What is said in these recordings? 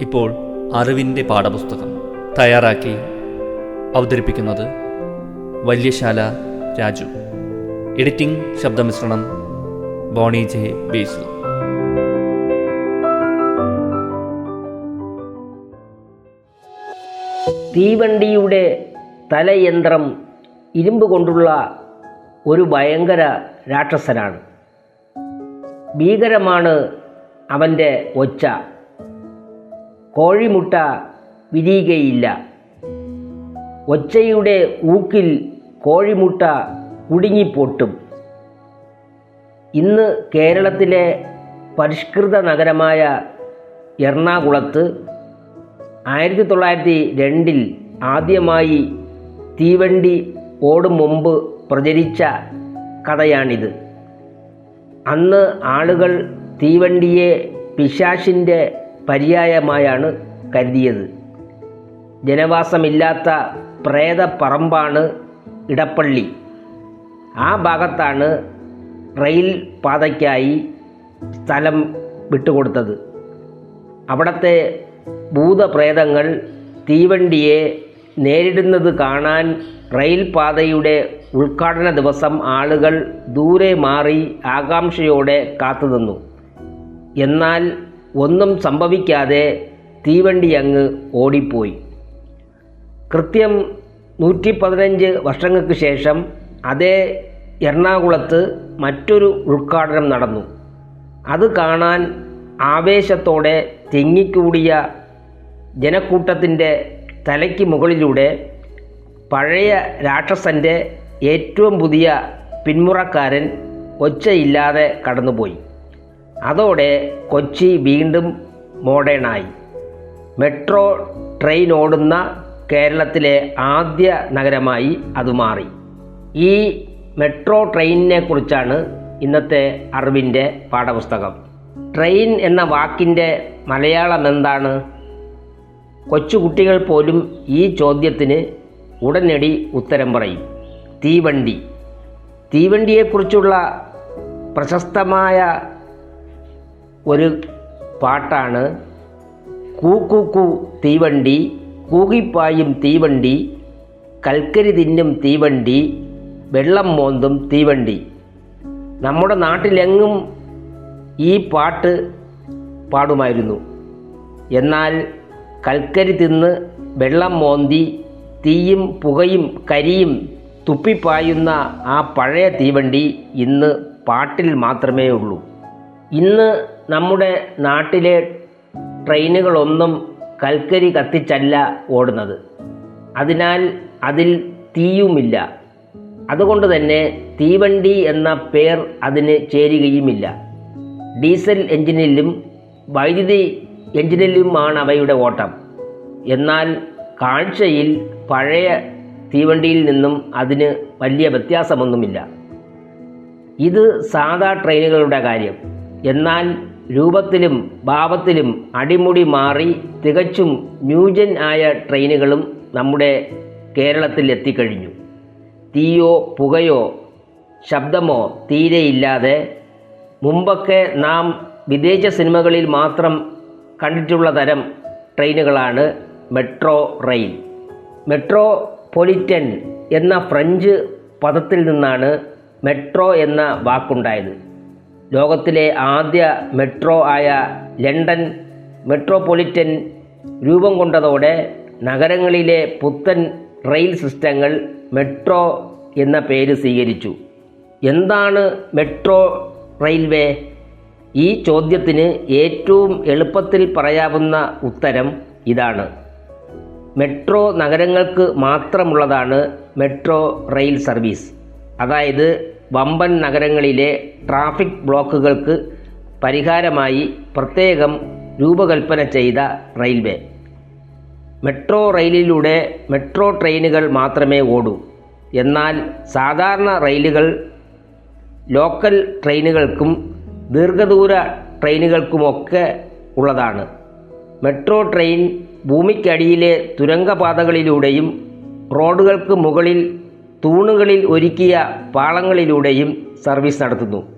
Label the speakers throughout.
Speaker 1: ഇപ്പോൾ അറിവിന്റെ പാഠപുസ്തകം തയ്യാറാക്കി അവതരിപ്പിക്കുന്നത് വല്യശാല രാജു. എഡിറ്റിംഗ് ശബ്ദമിശ്രണം ബോണി ജെ ബേസു.
Speaker 2: തീവണ്ടിയുടെ തലയന്ത്രം ഇരുമ്പ് കൊണ്ടുള്ള ഒരു ഭയങ്കര രാക്ഷസനാണ്. ഭീകരമാണ് അവന്റെ ഒച്ച. കോഴിമുട്ട വിരിയുകയില്ല. ഒച്ചയുടെ ഊക്കിൽ കോഴിമുട്ട കുടുങ്ങിപ്പൊട്ടും. ഇന്ന് കേരളത്തിലെ പരിഷ്കൃത നഗരമായ എറണാകുളത്ത് ആയിരത്തി തൊള്ളായിരത്തി രണ്ടിൽ ആദ്യമായി തീവണ്ടി ഓടും മുമ്പ് പ്രചരിച്ച കഥയാണിത്. അന്ന് ആളുകൾ തീവണ്ടിയെ പിശാശിന്റെ പര്യായമായാണ് കരുതിയത്. ജനവാസമില്ലാത്ത പ്രേതപ്പറമ്പാണ് ഇടപ്പള്ളി. ആ ഭാഗത്താണ് റെയിൽ പാതയ്ക്കായി സ്ഥലം വിട്ടുകൊടുത്തത്. അവിടത്തെ ഭൂതപ്രേതങ്ങൾ തീവണ്ടിയെ നേരിടുന്നത് കാണാൻ റെയിൽ പാതയുടെ ഉദ്ഘാടന ദിവസം ആളുകൾ ദൂരെ മാറി ആകാംക്ഷയോടെ കാത്തുനിന്നു. എന്നാൽ ഒന്നും സംഭവിക്കാതെ തീവണ്ടി അങ്ങ് ഓടിപ്പോയി. കൃത്യം നൂറ്റി പതിനഞ്ച് വർഷങ്ങൾക്ക് ശേഷം അതേ എറണാകുളത്ത് മറ്റൊരു ഉദ്ഘാടനം നടന്നു. അത് കാണാൻ ആവേശത്തോടെ തിങ്ങിക്കൂടിയ ജനക്കൂട്ടത്തിന്റെ തലയ്ക്ക് മുകളിലൂടെ പഴയ രാക്ഷസന്റെ ഏറ്റവും പുതിയ പിന്മുറക്കാരൻ ഒച്ചയില്ലാതെ കടന്നുപോയി. അതോടെ കൊച്ചി വീണ്ടും മോഡേണായി. മെട്രോ ട്രെയിൻ ഓടുന്ന കേരളത്തിലെ ആദ്യ നഗരമായി അത് മാറി. ഈ മെട്രോ ട്രെയിനിനെ കുറിച്ചാണ് ഇന്നത്തെ അറിവിന്റെ പാഠപുസ്തകം. ട്രെയിൻ എന്ന വാക്കിന്റെ മലയാളം എന്താണ്? കൊച്ചുകുട്ടികൾ പോലും ഈ ചോദ്യത്തിന് ഉടനടി ഉത്തരം പറയും. തീവണ്ടി. തീവണ്ടിയെക്കുറിച്ചുള്ള പ്രശസ്തമായ ഒരു പാട്ടാണ്. കൂ കൂ കൂ തീവണ്ടി. കൂകിപ്പായും തീവണ്ടി. കൽക്കരി തിന്നും തീവണ്ടി. വെള്ളം മോന്തും തീവണ്ടി. നമ്മുടെ നാട്ടിലെങ്ങും ഈ പാട്ട് പാടുമായിരുന്നു. എന്നാൽ കൽക്കരി തിന്ന് വെള്ളം മോന്തി തീയും പുകയും കരിയും തുപ്പിപ്പായുന്ന ആ പഴയ തീവണ്ടി ഇന്ന് പാട്ടിൽ മാത്രമേ ഉള്ളൂ ഇന്ന് നമ്മുടെ നാട്ടിലെ ട്രെയിനുകളൊന്നും കൽക്കരി കത്തിച്ചല്ല ഓടുന്നത്. അതിനാൽ അതിൽ തീയുമില്ല. അതുകൊണ്ട് തന്നെ തീവണ്ടി എന്ന പേർ അതിന് ചേരുകയുമില്ല. ഡീസൽ എഞ്ചിനിലും വൈദ്യുതി എഞ്ചിനിലുമാണ് അവയുടെ ഓട്ടം. എന്നാൽ കാഴ്ചയിൽ പഴയ തീവണ്ടിയിൽ നിന്നും അതിന് വലിയ വ്യത്യാസമൊന്നുമില്ല. ഇത് സാധാ ട്രെയിനുകളുടെ കാര്യം. എന്നാൽ രൂപത്തിലും ഭാവത്തിലും അടിമുടി മാറി തികച്ചും ന്യൂജൻ ആയ ട്രെയിനുകളും നമ്മുടെ കേരളത്തിൽ എത്തിക്കഴിഞ്ഞു. തീയോ പുകയോ ശബ്ദമോ തീരെയില്ലാതെ മുമ്പൊക്കെ നാം വിദേശ സിനിമകളിൽ മാത്രം കണ്ടിട്ടുള്ള തരം ട്രെയിനുകളാണ് മെട്രോ റെയിൽ. മെട്രോ പൊളിറ്റൻ എന്ന ഫ്രഞ്ച് പദത്തിൽ നിന്നാണ് മെട്രോ എന്ന വാക്കുണ്ടായത്. ലോകത്തിലെ ആദ്യ മെട്രോ ആയ ലണ്ടൻ മെട്രോപൊളിറ്റൻ രൂപം കൊണ്ടതോടെ നഗരങ്ങളിലെ പുത്തൻ റെയിൽ സിസ്റ്റങ്ങൾ മെട്രോ എന്ന പേര് സ്വീകരിച്ചു. എന്താണ് മെട്രോ റെയിൽവേ? ഈ ചോദ്യത്തിന് ഏറ്റവും എളുപ്പത്തിൽ പറയാവുന്ന ഉത്തരം ഇതാണ്. മെട്രോ നഗരങ്ങൾക്ക് മാത്രമുള്ളതാണ് മെട്രോ റെയിൽ സർവീസ്. അതായത് വമ്പൻ നഗരങ്ങളിലെ ട്രാഫിക് ബ്ലോക്കുകൾക്ക് പരിഹാരമായി പ്രത്യേകം രൂപകൽപ്പന ചെയ്ത റെയിൽവേ. മെട്രോ റെയിലിലൂടെ മെട്രോ ട്രെയിനുകൾ മാത്രമേ ഓടൂ. എന്നാൽ സാധാരണ റെയിലുകൾ ലോക്കൽ ട്രെയിനുകൾക്കും ദീർഘദൂര ട്രെയിനുകൾക്കുമൊക്കെ ഉള്ളതാണ്. മെട്രോ ട്രെയിൻ ഭൂമിക്കടിയിലെ തുരങ്കപാതകളിലൂടെയും റോഡുകൾക്ക് മുകളിൽ തൂണുകളിൽ ഒരുക്കിയ പാളങ്ങളിലൂടെയും സർവീസ് നടത്തുന്നു.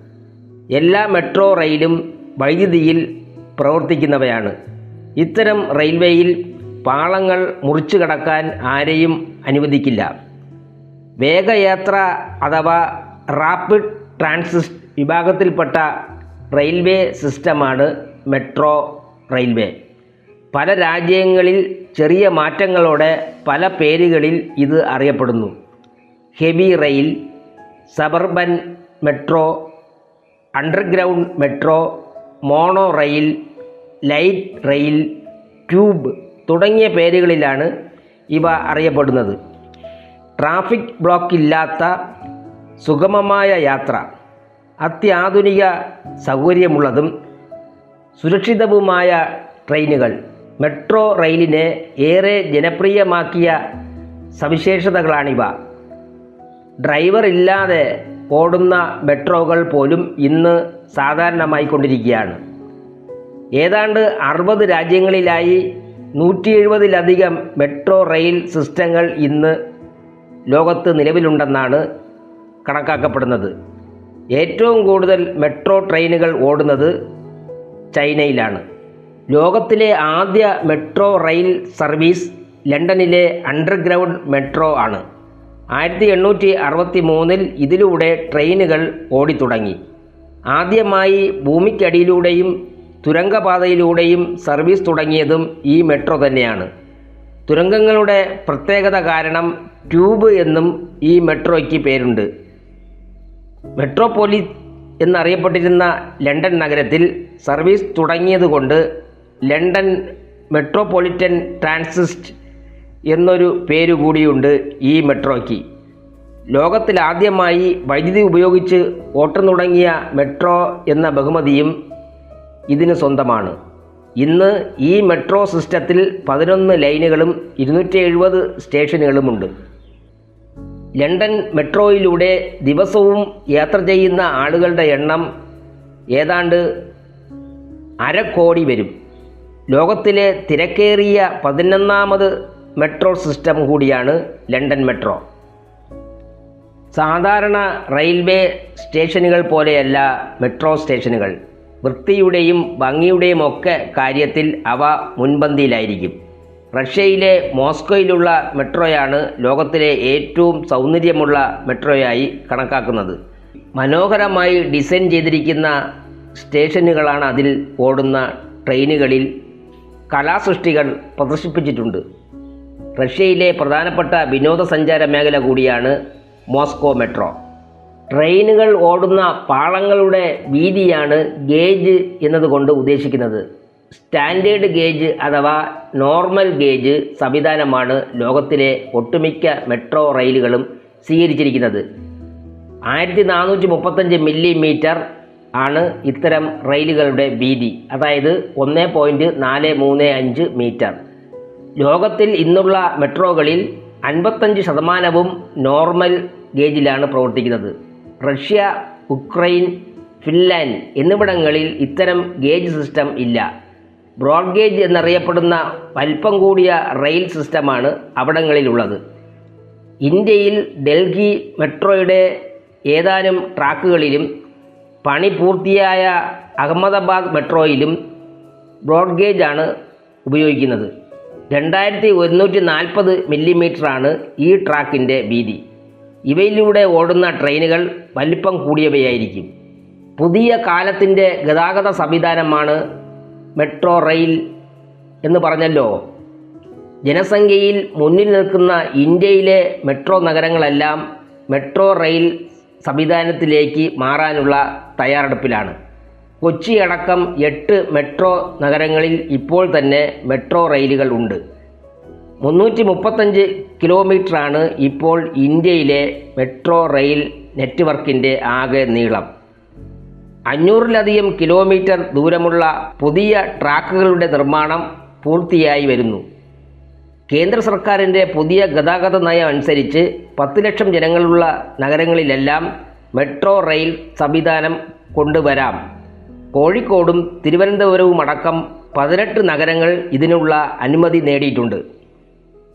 Speaker 2: എല്ലാ മെട്രോ റെയിലും വൈദ്യുതിയിൽ പ്രവർത്തിക്കുന്നവയാണ്. ഇത്തരം റെയിൽവേയിൽ പാളങ്ങൾ മുറിച്ചു കടക്കാൻ ആരെയും അനുവദിക്കില്ല. വേഗയാത്ര അഥവാ റാപ്പിഡ് ട്രാൻസിസ്റ്റ് വിഭാഗത്തിൽപ്പെട്ട റെയിൽവേ സിസ്റ്റമാണ് മെട്രോ റെയിൽവേ. പല രാജ്യങ്ങളിൽ ചെറിയ മാറ്റങ്ങളോടെ പല പേരുകളിൽ ഇത് അറിയപ്പെടുന്നു. Heavy rail suburban metro underground metro monorail light rail tube തുടങ്ങിയ പേരുകളിലാണ് ഇവ അറിയപ്പെടുന്നത്. ട്രാഫിക് ബ്ലോക്ക് ഇല്ലാത്ത സുഗമമായ യാത്ര അത്യാധുനിക സൗകര്യമുള്ളതും സുരക്ഷിതവുമായ ട്രെയിനുകൾ മെട്രോ റെയിലിനെ ഏറെ ജനപ്രിയമാക്കിയ സവിശേഷതകളാണിവ. ഡ്രൈവർ ഇല്ലാതെ ഓടുന്ന മെട്രോകൾ പോലും ഇന്ന് സാധാരണമായിക്കൊണ്ടിരിക്കുകയാണ് ഏതാണ്ട് അറുപത് രാജ്യങ്ങളിലായി നൂറ്റി എഴുപതിലധികം മെട്രോ റെയിൽ സിസ്റ്റങ്ങൾ ഇന്ന് ലോകത്ത് നിലവിലുണ്ടെന്നാണ് കണക്കാക്കപ്പെടുന്നത്. ഏറ്റവും കൂടുതൽ മെട്രോ ട്രെയിനുകൾ ഓടുന്നത് ചൈനയിലാണ്. ലോകത്തിലെ ആദ്യ മെട്രോ റെയിൽ സർവീസ് ലണ്ടനിലെ അണ്ടർഗ്രൗണ്ട് മെട്രോ ആണ്. ആയിരത്തി എണ്ണൂറ്റി അറുപത്തി മൂന്നിൽ ഇതിലൂടെ ട്രെയിനുകൾ ഓടിത്തുടങ്ങി. ആദ്യമായി ഭൂമിക്കടിയിലൂടെയും തുരങ്കപാതയിലൂടെയും സർവീസ് തുടങ്ങിയതും ഈ മെട്രോ തന്നെയാണ്. തുരങ്കങ്ങളുടെ പ്രത്യേകത കാരണം ട്യൂബ് എന്നും ഈ മെട്രോയ്ക്ക് പേരുണ്ട്. മെട്രോപോളിസ് എന്നറിയപ്പെട്ടിരുന്ന ലണ്ടൻ നഗരത്തിൽ സർവീസ് തുടങ്ങിയതുകൊണ്ട് ലണ്ടൻ മെട്രോപൊളിറ്റൻ ട്രാൻസിസ്റ്റ് എന്നൊരു പേരുകൂടിയുണ്ട് ഈ മെട്രോയ്ക്ക്. ലോകത്തിലാദ്യമായി വൈദ്യുതി ഉപയോഗിച്ച് ഓട്ടം തുടങ്ങിയ മെട്രോ എന്ന ബഹുമതിയും ഇതിന് സ്വന്തമാണ്. ഇന്ന് ഈ മെട്രോ സിസ്റ്റത്തിൽ പതിനൊന്ന് ലൈനുകളും ഇരുന്നൂറ്റി എഴുപത് സ്റ്റേഷനുകളുമുണ്ട്. ലണ്ടൻ മെട്രോയിലൂടെ ദിവസവും യാത്ര ചെയ്യുന്ന ആളുകളുടെ എണ്ണം ഏതാണ്ട് അരക്കോടി വരും. ലോകത്തിലെ തിരക്കേറിയ പതിനൊന്നാമത് മെട്രോ സിസ്റ്റം കൂടിയാണ് ലണ്ടൻ മെട്രോ. സാധാരണ റെയിൽവേ സ്റ്റേഷനുകൾ പോലെയല്ല മെട്രോ സ്റ്റേഷനുകൾ. വൃത്തിയുടെയും ഭംഗിയുടെയും ഒക്കെ കാര്യത്തിൽ അവ മുൻപന്തിയിലായിരിക്കും. റഷ്യയിലെ മോസ്കോയിലുള്ള മെട്രോയാണ് ലോകത്തിലെ ഏറ്റവും സൗന്ദര്യമുള്ള മെട്രോയായി കണക്കാക്കുന്നത്. മനോഹരമായി ഡിസൈൻ ചെയ്തിരിക്കുന്ന സ്റ്റേഷനുകളാണ് അതിൽ ഓടുന്ന ട്രെയിനുകളിൽ കലാസൃഷ്ടികൾ പ്രദർശിപ്പിച്ചിട്ടുണ്ട്. റഷ്യയിലെ പ്രധാനപ്പെട്ട വിനോദസഞ്ചാര മേഖല കൂടിയാണ് മോസ്കോ മെട്രോ. ട്രെയിനുകൾ ഓടുന്ന പാളങ്ങളുടെ വീതിയാണ് ഗേജ് എന്നതുകൊണ്ട് ഉദ്ദേശിക്കുന്നത്. സ്റ്റാൻഡേർഡ് ഗേജ് അഥവാ നോർമൽ ഗേജ് സംവിധാനമാണ് ലോകത്തിലെ ഒട്ടുമിക്ക മെട്രോ റെയിലുകളും സ്വീകരിച്ചിരിക്കുന്നത്. ആയിരത്തി നാനൂറ്റി മുപ്പത്തഞ്ച് മില്ലിമീറ്റർ ആണ് ഇത്തരം റെയിലുകളുടെ വീതി. അതായത് ഒന്ന് പോയിന്റ് നാല് മൂന്ന് അഞ്ച് മീറ്റർ. ലോകത്തിൽ ഇന്നുള്ള മെട്രോകളിൽ അൻപത്തഞ്ച് ശതമാനവും നോർമൽ ഗേജിലാണ് പ്രവർത്തിക്കുന്നത്. റഷ്യ ഉക്രൈൻ ഫിൻലാൻഡ് എന്നിവിടങ്ങളിൽ ഇത്തരം ഗേജ് സിസ്റ്റം ഇല്ല. ബ്രോഡ് ഗേജ് എന്നറിയപ്പെടുന്ന വലിപ്പം കൂടിയ റെയിൽ സിസ്റ്റമാണ് അവിടങ്ങളിലുള്ളത്. ഇന്ത്യയിൽ ഡൽഹി മെട്രോയുടെ ഏതാനും ട്രാക്കുകളിലും പണി പൂർത്തിയായ അഹമ്മദാബാദ് മെട്രോയിലും ബ്രോഡ് ഗേജ് ആണ് ഉപയോഗിക്കുന്നത്. രണ്ടായിരത്തി ഒരുന്നൂറ്റി നാൽപ്പത് മില്ലിമീറ്ററാണ് ഈ ട്രാക്കിന്റെ വീതി. ഇവയിലൂടെ ഓടുന്ന ട്രെയിനുകൾ വലിപ്പം കൂടിയവയായിരിക്കും. പുതിയ കാലത്തിന്റെ ഗതാഗത സംവിധാനമാണ് മെട്രോ റെയിൽ എന്ന് പറഞ്ഞല്ലോ. ജനസംഖ്യയിൽ മുന്നിൽ നിൽക്കുന്ന ഇന്ത്യയിലെ മെട്രോ നഗരങ്ങളെല്ലാം മെട്രോ റെയിൽ സംവിധാനത്തിലേക്ക് മാറാനുള്ള തയ്യാറെടുപ്പിലാണ്. കൊച്ചി അടക്കം എട്ട് മെട്രോ നഗരങ്ങളിൽ ഇപ്പോൾ തന്നെ മെട്രോ റെയിലുകൾ ഉണ്ട്. മുന്നൂറ്റി മുപ്പത്തഞ്ച് കിലോമീറ്ററാണ് ഇപ്പോൾ ഇന്ത്യയിലെ മെട്രോ റെയിൽ നെറ്റ്വർക്കിന്റെ ആകെ നീളം. അഞ്ഞൂറിലധികം കിലോമീറ്റർ ദൂരമുള്ള പുതിയ ട്രാക്കുകളുടെ നിർമ്മാണം പൂർത്തിയായി വരുന്നു. കേന്ദ്ര സർക്കാരിന്റെ പുതിയ ഗതാഗത നയം അനുസരിച്ച് പത്ത് ലക്ഷം ജനങ്ങളുള്ള നഗരങ്ങളിലെല്ലാം മെട്രോ റെയിൽ സംവിധാനം കൊണ്ടുവരാം. കോഴിക്കോടും തിരുവനന്തപുരവും അടക്കം പതിനെട്ട് നഗരങ്ങൾ ഇതിനുള്ള അനുമതി നേടിയിട്ടുണ്ട്.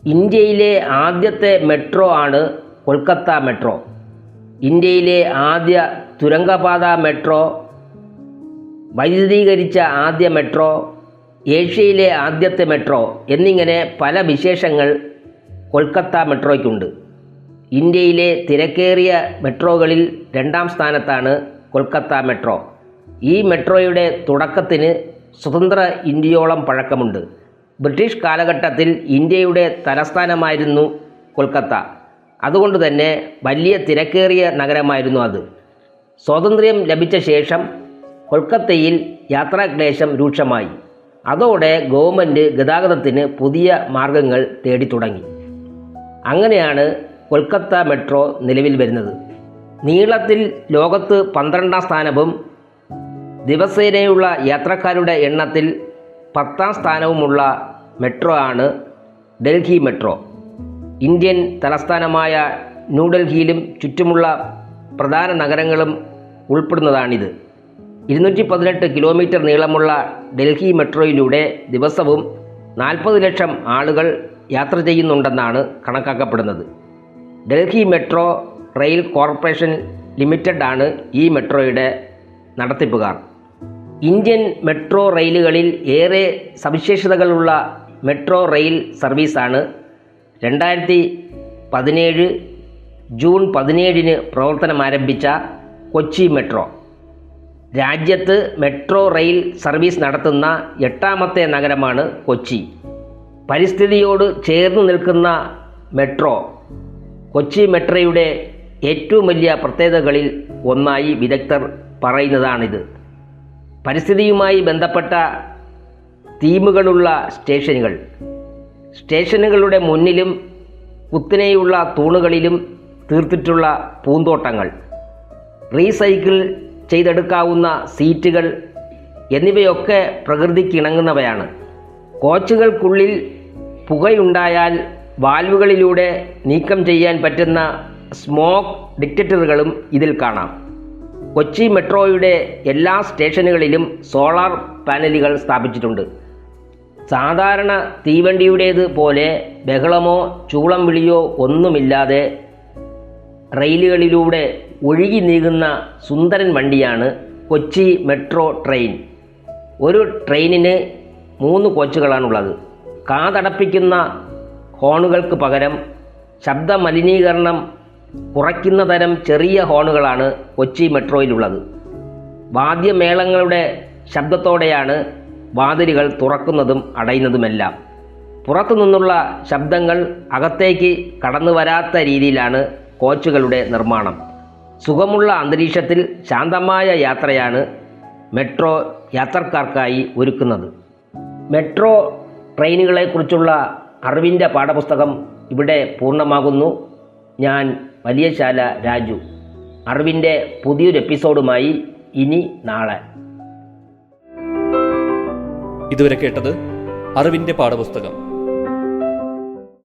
Speaker 2: ഇന്ത്യയിലെ ആദ്യത്തെ മെട്രോ ആണ് കൊൽക്കത്ത മെട്രോ. ഇന്ത്യയിലെ ആദ്യ തുരങ്കപാത മെട്രോ വൈദ്യുതീകരിച്ച ആദ്യ മെട്രോ ഏഷ്യയിലെ ആദ്യത്തെ മെട്രോ എന്നിങ്ങനെ പല വിശേഷങ്ങൾ കൊൽക്കത്ത മെട്രോയ്ക്കുണ്ട്. ഇന്ത്യയിലെ തിരക്കേറിയ മെട്രോകളിൽ രണ്ടാം സ്ഥാനത്താണ് കൊൽക്കത്ത മെട്രോ. ഈ മെട്രോയുടെ തുടക്കത്തിന് സ്വതന്ത്ര ഇന്ത്യയോളം പഴക്കമുണ്ട്. ബ്രിട്ടീഷ് കാലഘട്ടത്തിൽ ഇന്ത്യയുടെ തലസ്ഥാനമായിരുന്നു കൊൽക്കത്ത. അതുകൊണ്ട് തന്നെ വലിയ തിരക്കേറിയ നഗരമായിരുന്നു അത്. സ്വാതന്ത്ര്യം ലഭിച്ച ശേഷം കൊൽക്കത്തയിൽ യാത്രാക്ലേശം രൂക്ഷമായി. അതോടെ ഗവൺമെന്റ് ഗതാഗതത്തിന് പുതിയ മാർഗങ്ങൾ തേടി തുടങ്ങി. അങ്ങനെയാണ് കൊൽക്കത്ത മെട്രോ നിലവിൽ വരുന്നത്. നീളത്തിൽ ലോകത്ത് പന്ത്രണ്ടാം സ്ഥാനവും ദിവസേനയുള്ള യാത്രക്കാരുടെ എണ്ണത്തിൽ പത്താം സ്ഥാനവുമുള്ള മെട്രോ ആണ് ഡൽഹി മെട്രോ. ഇന്ത്യൻ തലസ്ഥാനമായ ന്യൂഡൽഹിയിലും ചുറ്റുമുള്ള പ്രധാന നഗരങ്ങളും ഉൾപ്പെടുന്നതാണിത്. ഇരുന്നൂറ്റി പതിനെട്ട് കിലോമീറ്റർ നീളമുള്ള ഡൽഹി മെട്രോയിലൂടെ ദിവസവും നാൽപ്പത് ലക്ഷം ആളുകൾ യാത്ര ചെയ്യുന്നുണ്ടെന്നാണ് കണക്കാക്കപ്പെടുന്നത്. Delhi metro rail corporation limited ആണ് ഈ മെട്രോയുടെ നടത്തിപ്പുകാർ. ഇന്ത്യൻ മെട്രോ റെയിലുകളിൽ ഏറെ സവിശേഷതകളുള്ള മെട്രോ റെയിൽ സർവീസാണ്. രണ്ടായിരത്തി പതിനേഴ് ജൂൺ പതിനേഴിന് പ്രവർത്തനം ആരംഭിച്ച കൊച്ചി മെട്രോ. രാജ്യത്ത് മെട്രോ റെയിൽ സർവീസ് നടത്തുന്ന എട്ടാമത്തെ നഗരമാണ് കൊച്ചി. പരിസ്ഥിതിയോട് ചേർന്ന് നിൽക്കുന്ന മെട്രോ കൊച്ചി മെട്രോയുടെ ഏറ്റവും വലിയ പ്രത്യേകതകളിൽ ഒന്നായി വിദഗ്ധർ പറയുന്നതാണിത്. പരിസ്ഥിതിയുമായി ബന്ധപ്പെട്ട തീമുകളുള്ള സ്റ്റേഷനുകൾ. സ്റ്റേഷനുകളുടെ മുന്നിലും കുത്തിനെയുള്ള തൂണുകളിലും തീർത്തിട്ടുള്ള പൂന്തോട്ടങ്ങൾ. റീസൈക്കിൾ ചെയ്തെടുക്കാവുന്ന സീറ്റുകൾ എന്നിവയൊക്കെ പ്രകൃതിക്കിണങ്ങുന്നവയാണ് കോച്ചുകൾക്കുള്ളിൽ പുകയുണ്ടായാൽ വാൽവുകളിലൂടെ നീക്കം ചെയ്യാൻ പറ്റുന്ന സ്മോക്ക് ഡിറ്റക്ടറുകളും ഇതിൽ കാണാം. കൊച്ചി മെട്രോയുടെ എല്ലാ സ്റ്റേഷനുകളിലും സോളാർ പാനലുകൾ സ്ഥാപിച്ചിട്ടുണ്ട്. സാധാരണ തീവണ്ടിയുടേത് പോലെ ബഹളമോ ചൂളം വിളിയോ ഒന്നുമില്ലാതെ റെയിലുകളിലൂടെ ഒഴുകി നീങ്ങുന്ന സുന്ദരൻ വണ്ടിയാണ് കൊച്ചി മെട്രോ ട്രെയിൻ. ഒരു ട്രെയിനിന് മൂന്ന് കോച്ചുകളാണുള്ളത്. കാതടപ്പിക്കുന്ന ഹോണുകൾക്ക് പകരം ശബ്ദ മലിനീകരണം കുറയ്ക്കുന്ന തരം ചെറിയ ഹോണുകളാണ് കൊച്ചി മെട്രോയിലുള്ളത്. വാദ്യമേളങ്ങളുടെ ശബ്ദത്തോടെയാണ് വാതിലുകൾ തുറക്കുന്നതും അടയുന്നതുമെല്ലാം. പുറത്തു നിന്നുള്ള ശബ്ദങ്ങൾ അകത്തേക്ക് കടന്നു വരാത്ത രീതിയിലാണ് കോച്ചുകളുടെ നിർമ്മാണം. സുഖമുള്ള അന്തരീക്ഷത്തിൽ ശാന്തമായ യാത്രയാണ് മെട്രോ യാത്രക്കാർക്കായി ഒരുക്കുന്നത്. മെട്രോ ട്രെയിനുകളെക്കുറിച്ചുള്ള അറിവിന്റെ പാഠപുസ്തകം ഇവിടെ പൂർണമാകുന്നു. ഞാൻ വലിയശാല രാജു. അറിവിന്റെ പുതിയൊരു എപ്പിസോഡുമായി ഇനി നാളെ.
Speaker 1: ഇതുവരെ കേട്ടത് അറിവിന്റെ പാഠപുസ്തകം.